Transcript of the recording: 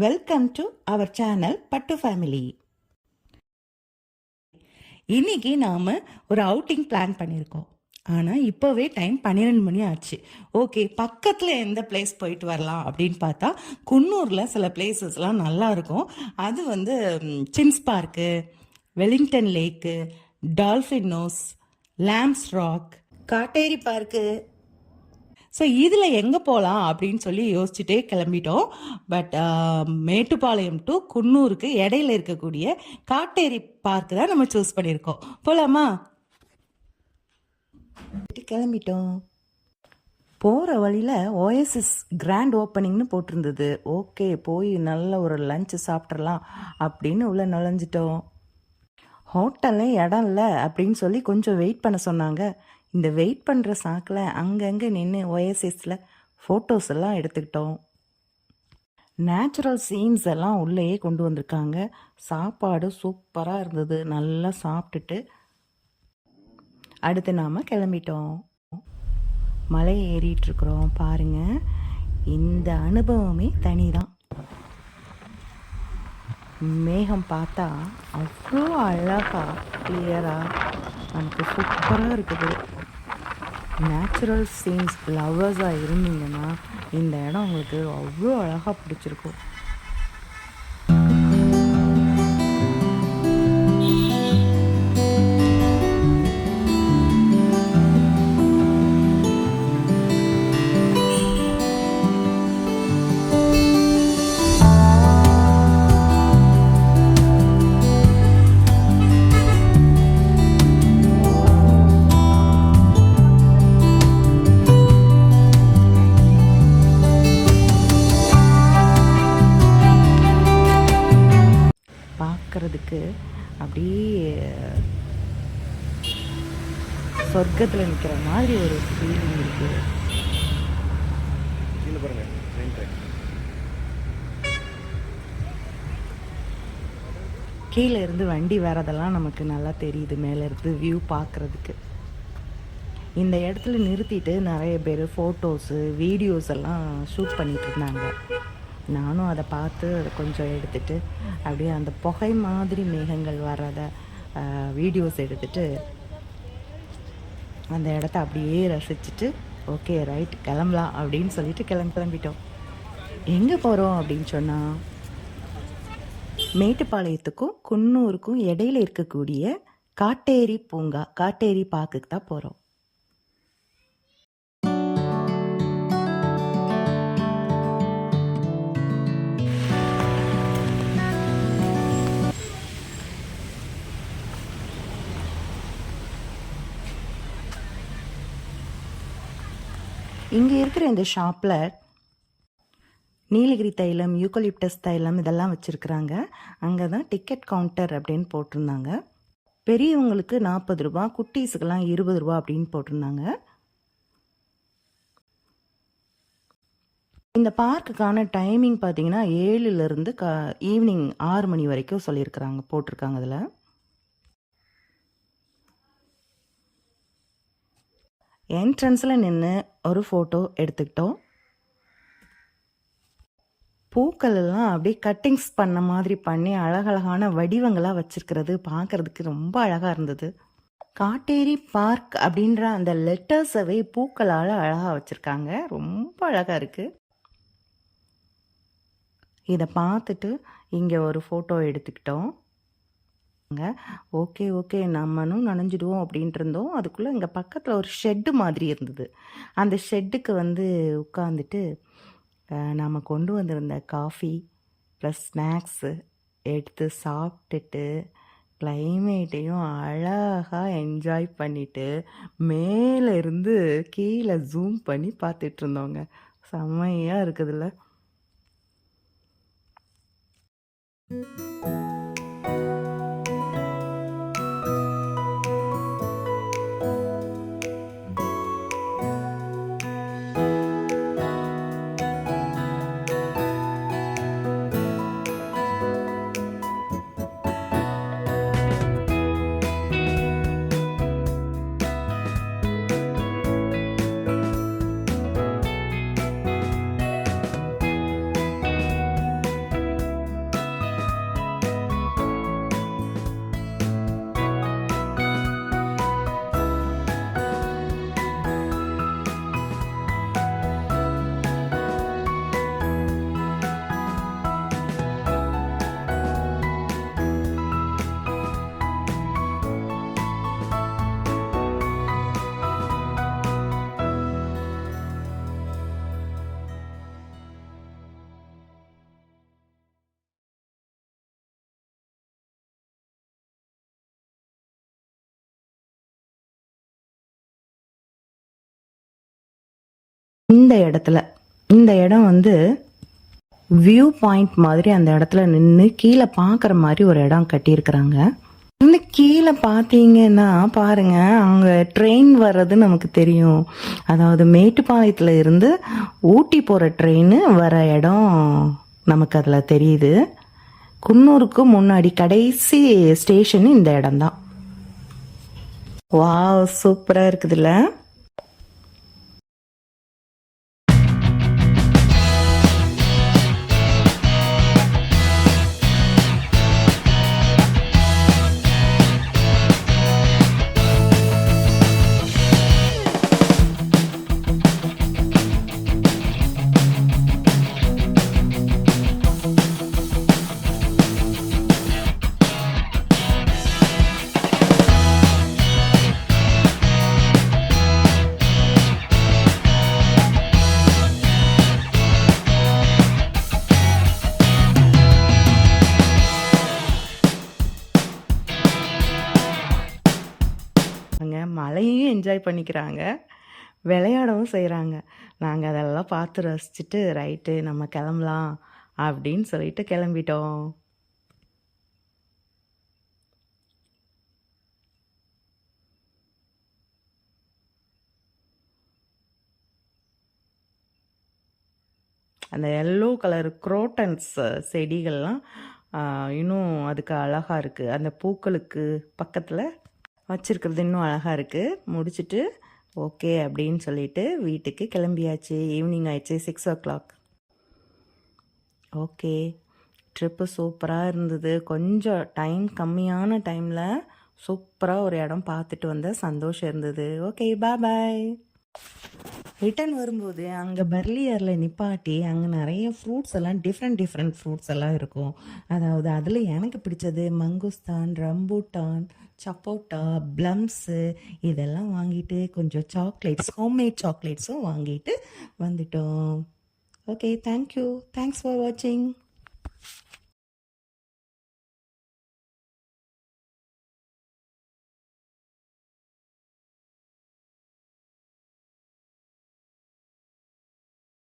Welcome to our channel Pattu family இன்னைக்கு நாம் ஒரு அவுட்டிங் பிளான் பண்ணியிருக்கோம். ஆனால் இப்போவே டைம் பன்னிரெண்டு மணி ஆச்சு. ஓகே பக்கத்தில் எந்த பிளேஸ் போயிட்டு வரலாம் அப்படின்னு பார்த்தா குன்னூரில் சில பிளேசஸ்லாம் நல்லா இருக்கும். அது வந்து Sims Park Wellington Lake Dolphin Nose Lamb's Rock Katteri Park so இதில் எங்கே போகலாம் அப்படின்னு சொல்லி யோசிச்சுட்டே கிளம்பிட்டோம். பட் uh, மேட்டுப்பாளையம் டு குன்னூருக்கு இடையில இருக்கக்கூடிய காட்டேரி பார்க் தான் நம்ம சூஸ் பண்ணியிருக்கோம். போகலாமா கிளம்பிட்டோம். போகிற வழியில் ஓஎஸ்எஸ் கிராண்ட் ஓப்பனிங்னு போட்டிருந்தது. ஓகே போய் நல்ல ஒரு லஞ்ச் சாப்பிட்றலாம் அப்படின்னு உள்ளே நுழைஞ்சிட்டோம். ஹோட்டல்லே இடம் இல்லை அப்படின்னு சொல்லி கொஞ்சம் வெயிட் பண்ண சொன்னாங்க. இந்த வெயிட் பண்ணுற சாக்கில் அங்கங்கே நின்று ஒயசிஸில் ஃபோட்டோஸ் எல்லாம் எடுத்துக்கிட்டோம். நேச்சுரல் சீன்ஸ் எல்லாம் உள்ளேயே கொண்டு வந்திருக்காங்க. சாப்பாடு சூப்பராக இருந்தது. நல்லா சாப்பிட்டுட்டு அடுத்து நாம் கிளம்பிட்டோம். மலை ஏறிட்டுருக்குறோம் பாருங்கள் இந்த அனுபவமே தனி தான் மேகம் பார்த்தா அவ்வளோ அழகா கிளியராக நமக்கு சூப்பராக இருக்குது. நேச்சுரல் சீன்ஸ் லவ்வர்ஸாக இருந்தீங்கன்னா இந்த இடம் உங்களுக்கு அவ்வளோ அழகாக பிடிச்சிருக்கும். பார்க்கறதுக்கு அப்படியே சொர்க்கத்தில் நிற்கிற மாதிரி ஒரு ஃபீலிங் இருக்குது கீழே இருந்து வண்டி வரதெல்லாம் நமக்கு நல்லா தெரியுது மேலே இருந்து வியூ பார்க்குறதுக்கு. இந்த இடத்துல நிறுத்திட்டு நிறைய பேர் ஃபோட்டோஸு வீடியோஸ் எல்லாம் ஷூட் பண்ணிட்டு இருந்தாங்க. நானும் அதை பார்த்து அதை கொஞ்சம் எடுத்துட்டு அப்படியே அந்த புகை மாதிரி மேகங்கள் வர்றத வீடியோஸ் எடுத்துட்டு அந்த இடத்த அப்படியே ரசிச்சுட்டு ஓகே ரைட் கிளம்பலாம் அப்படின்னு சொல்லிட்டு கிளம்பி கிளம்பிட்டோம். எங்கே போகிறோம் அப்படின்னு சொன்னால் மேட்டுப்பாளையத்துக்கும் குன்னூருக்கும் இடையில இருக்கக்கூடிய காட்டேரி பூங்கா காட்டேரி பார்க்குக்கு தான் போகிறோம் இங்கே இருக்கிற இந்த ஷாப்பில் நீலகிரி தைலம் யூக்கலிப்டஸ் தைலம் இதெல்லாம் வச்சுருக்குறாங்க. அங்கே தான் டிக்கெட் கவுண்டர் அப்படின்னு போட்டிருந்தாங்க. பெரியவங்களுக்கு நாற்பது ரூபா குட்டீஸுக்கெல்லாம் இருபது ரூபா அப்படின்னு போட்டிருந்தாங்க. இந்த பார்க்குக்கான டைமிங் பார்த்தீங்கன்னா ஏழுலேருந்து க ஈவினிங் ஆறு மணி வரைக்கும் சொல்லியிருக்கிறாங்க போட்டிருக்காங்க அதில். என்ட்ரன்ஸில் நின்று ஒரு ஃபோட்டோ எடுத்துக்கிட்டோம். பூக்கள் எல்லாம் அப்படியே கட்டிங்ஸ் பண்ண மாதிரி பண்ணி அழகழகான வடிவங்களாக வச்சுருக்கிறது பார்க்கறதுக்கு ரொம்ப அழகாக இருந்தது. காட்டேரி பார்க் அப்படின்ற அந்த லெட்டர்ஸவே பூக்களால் அழகாக வச்சுருக்காங்க. ரொம்ப அழகாக இருக்குது இதை பார்த்துட்டு இங்கே ஒரு ஃபோட்டோ எடுத்துக்கிட்டோம். ஓகே ஓகே நம்மனும் நனைஞ்சிடுவோம் அப்படின்ட்டு இருந்தோம் அதுக்குள்ளே இங்கே பக்கத்தில் ஒரு ஷெட்டு மாதிரி இருந்தது. அந்த ஷெட்டுக்கு வந்து உட்காந்துட்டு நாம் கொண்டு வந்திருந்த காஃபி ப்ளஸ் ஸ்நாக்ஸு எடுத்து சாப்பிட்டுட்டு கிளைமேட்டையும் அழகாக என்ஜாய் பண்ணிவிட்டு மேலே இருந்து கீழே ஜூம் பண்ணி பார்த்துட்டு இருந்தோங்க செம்மையாக இருக்குதுல்ல. இடத்துல. இந்த இடம் வந்து வியூ பாயிண்ட் மாதிரி அந்த இடத்துல நின்று கீழே பார்க்குற மாதிரி ஒரு இடம் கட்டியிருக்கிறாங்க. இந்த கீழே பார்த்தீங்கன்னா பாருங்க அங்கே ட்ரெயின் வர்றது நமக்கு தெரியும். அதாவது மேட்டுப்பாளையத்தில் இருந்து ஊட்டி போகிற ட்ரெயின் வர இடம் நமக்கு அதில் தெரியுது. குன்னூருக்கு முன்னாடி கடைசி ஸ்டேஷன் இந்த இடம்தான். வா சூப்பராக இருக்குதுல்ல? என்ஜாய் பண்ணிக்கிறாங்க. விளையாடவும் செய்கிறாங்க நாங்கள் அதெல்லாம் பார்த்து ரசிச்சுட்டு ரைட்டு நம்ம கிளம்பலாம் அப்படின்னு சொல்லிட்டு கிளம்பிட்டோம். அந்த எல்லோ கலர் குரோட்டன்ஸ் செடிகள்லாம் இன்னும் அதுக்கு அழகாக இருக்குது அந்த பூக்களுக்கு பக்கத்தில் வச்சுருக்கிறது இன்னும் அழகாக இருக்குது முடிச்சுட்டு ஓகே அப்படின்னு சொல்லிட்டு வீட்டுக்கு கிளம்பியாச்சு. ஈவினிங் ஆயிடுச்சு six o'clock okay. Trip சூப்பராக இருந்தது. கொஞ்சம் டைம் கம்மியான டைமில் சூப்பராக ஒரு இடம் பார்த்துட்டு வந்த சந்தோஷம் இருந்தது. ஓகே பா பாய் ரிட்டர்ன் வரும்போது அங்கே பர்லியரில் நிப்பாட்டி அங்கே நிறைய ஃப்ரூட்ஸ் எல்லாம் டிஃப்ரெண்ட் டிஃப்ரெண்ட் ஃப்ரூட்ஸ் எல்லாம் இருக்கும். அதாவது அதில் எனக்கு பிடிச்சது மங்குஸ்தான் ரம்பூட்டான் சப்போட்டா ப்ளம்ஸு இதெல்லாம் வாங்கிட்டு கொஞ்சம் சாக்லேட்ஸ் ஹோம்மேட் சாக்லேட்ஸும் வாங்கிட்டு வந்துட்டோம். ஓகே தேங்க்யூ தேங்க்ஸ் ஃபார் வாட்சிங்